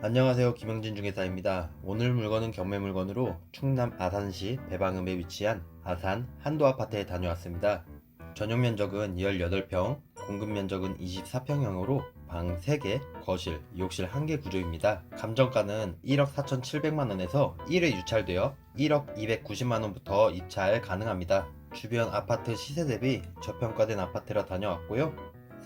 안녕하세요 김영진 중개사입니다. 오늘 물건은 경매 물건으로 충남 아산시 배방읍에 위치한 아산 한도 아파트에 다녀왔습니다. 전용 면적은 18평, 공급 면적은 24평형으로 방 3개, 거실, 욕실 1개 구조입니다. 감정가는 1억 4,700만원에서 1회 유찰되어 1억 290만원부터 입찰 가능합니다. 주변 아파트 시세 대비 저평가된 아파트라 다녀왔고요.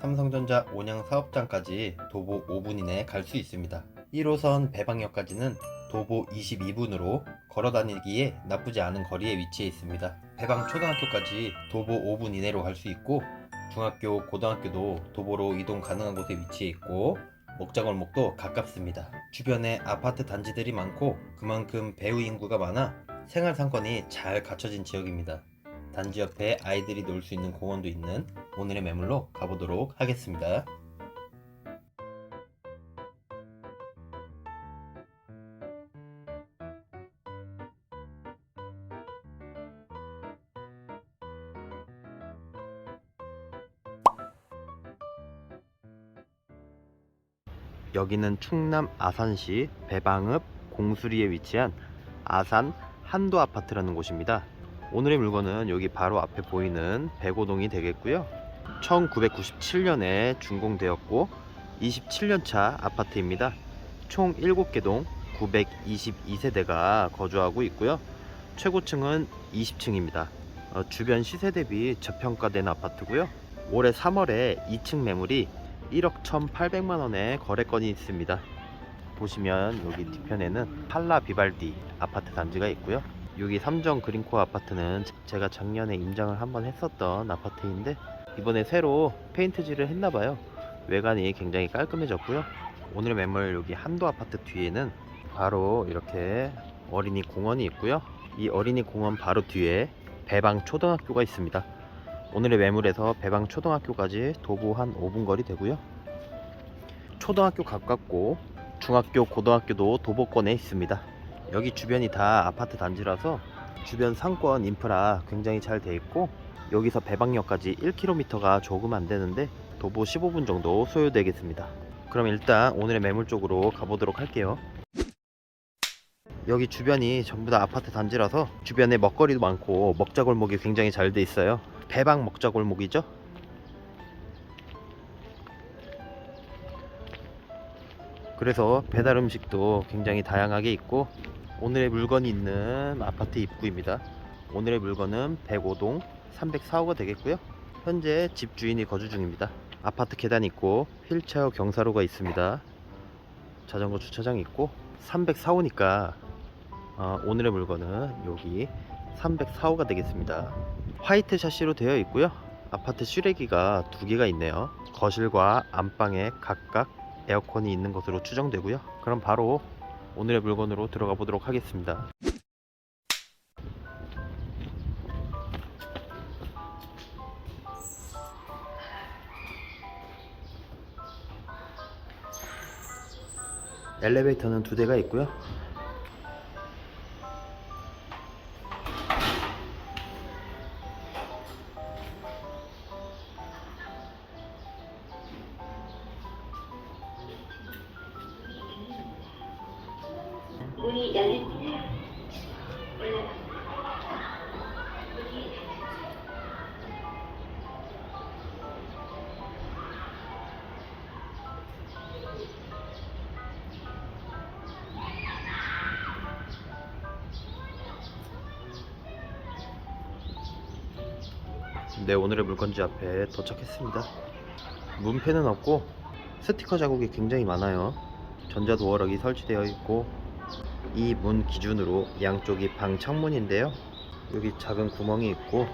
삼성전자 온양 사업장까지 도보 5분 이내에 갈 수 있습니다. 1호선 배방역까지는 도보 22분으로 걸어 다니기에 나쁘지 않은 거리에 위치해 있습니다. 배방 초등학교까지 도보 5분 이내로 갈 수 있고 중학교, 고등학교도 도보로 이동 가능한 곳에 위치해 있고 목자골목도 가깝습니다. 주변에 아파트 단지들이 많고 그만큼 배우 인구가 많아 생활 상권이 잘 갖춰진 지역입니다. 단지 옆에 아이들이 놀 수 있는 공원도 있는 오늘의 매물로 가보도록 하겠습니다. 여기는 충남 아산시 배방읍 공수리에 위치한 아산 한도 아파트라는 곳입니다. 오늘의 물건은 여기 바로 앞에 보이는 백오동이 되겠고요. 1997년에 준공되었고 27년차 아파트입니다. 총 7개 동 922세대가 거주하고 있고요. 최고층은 20층입니다. 주변 시세 대비 저평가된 아파트고요. 올해 3월에 2층 매물이 1억 1,800만 원의 거래건이 있습니다. 보시면 여기 뒤편에는 팔라 비발디 아파트 단지가 있고요. 여기 삼정 그린코 아파트는 제가 작년에 임장을 한번 했었던 아파트인데 이번에 새로 페인트질을 했나봐요. 외관이 굉장히 깔끔해졌고요. 오늘의 매물 여기 한도 아파트 뒤에는 바로 이렇게 어린이 공원이 있고요. 이 어린이 공원 바로 뒤에 배방 초등학교가 있습니다. 오늘의 매물에서 배방 초등학교까지 도보 한 5분 거리 되고요. 초등학교 가깝고 중학교, 고등학교도 도보권에 있습니다. 여기 주변이 다 아파트 단지라서 주변 상권 인프라 굉장히 잘 돼 있고 여기서 배방역까지 1km가 조금 안 되는데 도보 15분 정도 소요되겠습니다. 그럼 일단 오늘의 매물 쪽으로 가보도록 할게요. 여기 주변이 전부 다 아파트 단지라서 주변에 먹거리도 많고 먹자골목이 굉장히 잘 돼 있어요. 배방 먹자골목이죠. 그래서 배달 음식도 굉장히 다양하게 있고 오늘의 물건이 있는 아파트 입구입니다. 오늘의 물건은 105동 304호가 되겠고요. 현재 집주인이 거주 중입니다. 아파트 계단 있고 휠체어 경사로가 있습니다. 자전거 주차장 있고 304호니까 어, 오늘의 물건은 여기 304호가 되겠습니다. 화이트 샤시로 되어 있고요. 아파트 슈레기가 두 개가 있네요. 거실과 안방에 각각 에어컨이 있는 것으로 추정되고요. 그럼 바로 오늘의 물건으로 들어가 보도록 하겠습니다. 엘리베이터는 두 대가 있고요. 문이. 네, 오늘의 물건지 앞에 도착했습니다. 문패는 없고 스티커 자국이 굉장히 많아요. 전자도어락이 설치되어 있고 이 문 기준으로 양쪽이 방 창문인데요. 여기 작은 구멍이 있고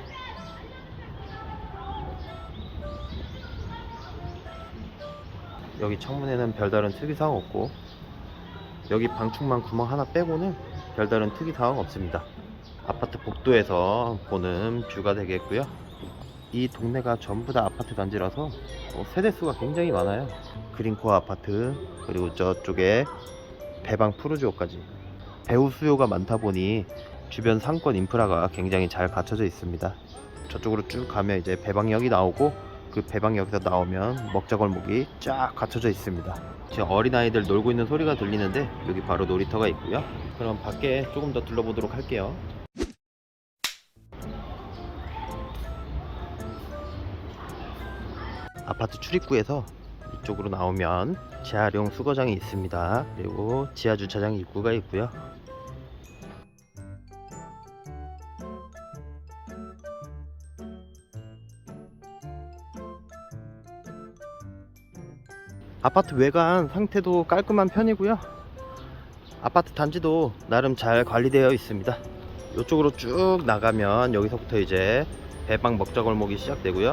여기 창문에는 별다른 특이사항 없고 여기 방충망 구멍 하나 빼고는 별다른 특이사항 없습니다. 아파트 복도에서 보는 뷰가 되겠고요. 이 동네가 전부 다 아파트 단지라서 어, 세대수가 굉장히 많아요. 그린코어 아파트 그리고 저쪽에 배방 푸르지오까지 배우 수요가 많다 보니 주변 상권 인프라가 굉장히 잘 갖춰져 있습니다. 저쪽으로 쭉 가면 이제 배방역이 나오고 그그 배방역에서 나오면 먹자골목이 쫙 갖춰져 있습니다. 지금 어린아이들 놀고 있는 소리가 들리는데 여기 바로 놀이터가 있고요. 그럼 밖에 조금 더 둘러보도록 할게요. 아파트 출입구에서 이쪽으로 나오면 재활용 수거장이 있습니다. 그리고 지하 주차장 입구가 있고요. 아파트 외관 상태도 깔끔한 편이고요. 아파트 단지도 나름 잘 관리되어 있습니다. 이쪽으로 쭉 나가면 여기서부터 이제 배방 먹자골목이 시작되고요.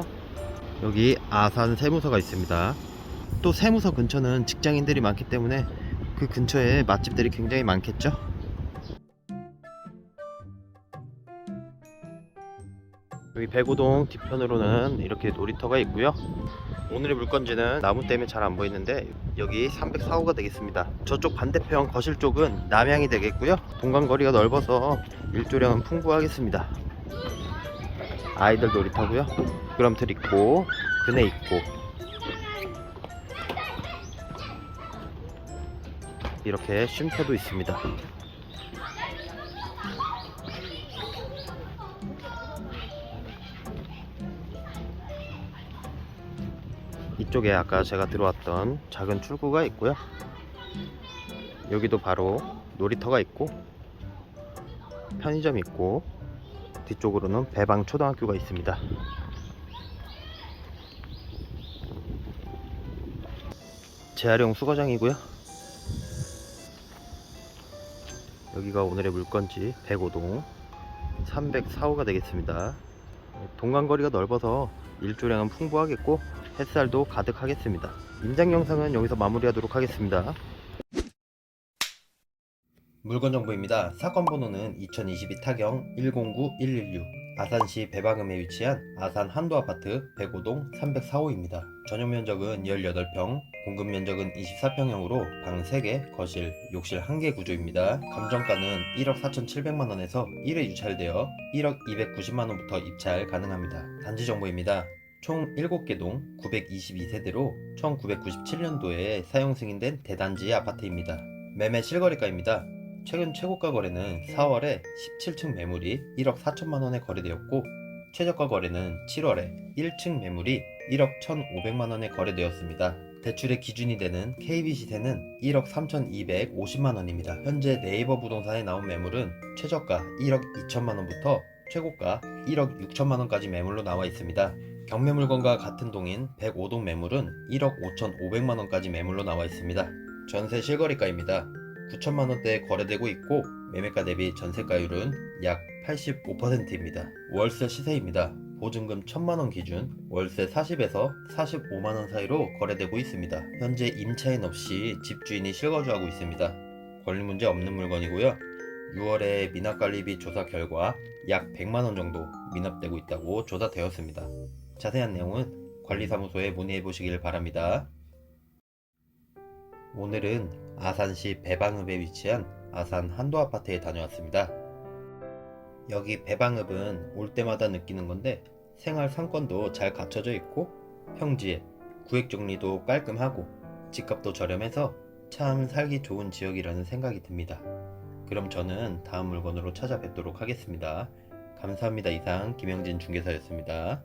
여기 아산 세무서가 있습니다. 또 세무서 근처는 직장인들이 많기 때문에 그 근처에 맛집들이 굉장히 많겠죠. 여기 배구동 뒤편으로는 이렇게 놀이터가 있고요. 오늘의 물건지는 나무 때문에 잘 안 보이는데 여기 304호가 되겠습니다. 저쪽 반대편 거실 쪽은 남향이 되겠고요. 공간거리가 넓어서 일조량은 풍부하겠습니다. 아이들 놀이터고요. 미끄럼틀 있고 그네 있고 이렇게 쉼터도 있습니다. 이쪽에 아까 제가 들어왔던 작은 출구가 있고요. 여기도 바로 놀이터가 있고 편의점 있고 뒤쪽으로는 배방 초등학교가 있습니다. 재활용 수거장이고요. 여기가 오늘의 물건지 105동 304호가 되겠습니다. 동간거리가 넓어서 일조량은 풍부하겠고 햇살도 가득하겠습니다. 임장 영상은 여기서 마무리하도록 하겠습니다. 물건 정보입니다. 사건 번호는 2022 타경 109116 아산시 배방음에 위치한 아산 한도 아파트 105동 304호입니다. 전용 면적은 18평, 공급 면적은 24평형으로 방 3개, 거실, 욕실 1개 구조입니다. 감정가는 1억 4,700만 원에서 1회 유찰되어 1억 290만 원부터 입찰 가능합니다. 단지 정보입니다. 총 7개 동 922세대로 1997년도에 사용 승인된 대단지 아파트입니다. 매매 실거래가입니다. 최근 최고가 거래는 4월에 17층 매물이 1억 4천만 원에 거래되었고 최저가 거래는 7월에 1층 매물이 1억 1,500만 원에 거래되었습니다. 대출의 기준이 되는 KB 시세는 1억 3,250만 원입니다. 현재 네이버 부동산에 나온 매물은 최저가 1억 2천만 원부터 최고가 1억 6천만 원까지 매물로 나와 있습니다. 경매 물건과 같은 동인 105동 매물은 1억 5,500만 원까지 매물로 나와 있습니다. 전세 실거래가입니다. 9천만 원대에 거래되고 있고 매매가 대비 전세가율은 약 85%입니다. 월세 시세입니다. 보증금 1천만 원 기준 월세 40에서 45만 원 사이로 거래되고 있습니다. 현재 임차인 없이 집주인이 실거주하고 있습니다. 권리 문제 없는 물건이고요. 6월에 미납관리비 조사 결과 약 100만 원 정도 미납되고 있다고 조사되었습니다. 자세한 내용은 관리사무소에 문의해 보시길 바랍니다. 오늘은 아산시 배방읍에 위치한 아산 한도 아파트에 다녀왔습니다. 여기 배방읍은 올 때마다 느끼는 건데 생활 상권도 잘 갖춰져 있고 평지에 구획 정리도 깔끔하고 집값도 저렴해서 참 살기 좋은 지역이라는 생각이 듭니다. 그럼 저는 다음 물건으로 찾아뵙도록 하겠습니다. 감사합니다. 이상 김영진 중개사였습니다.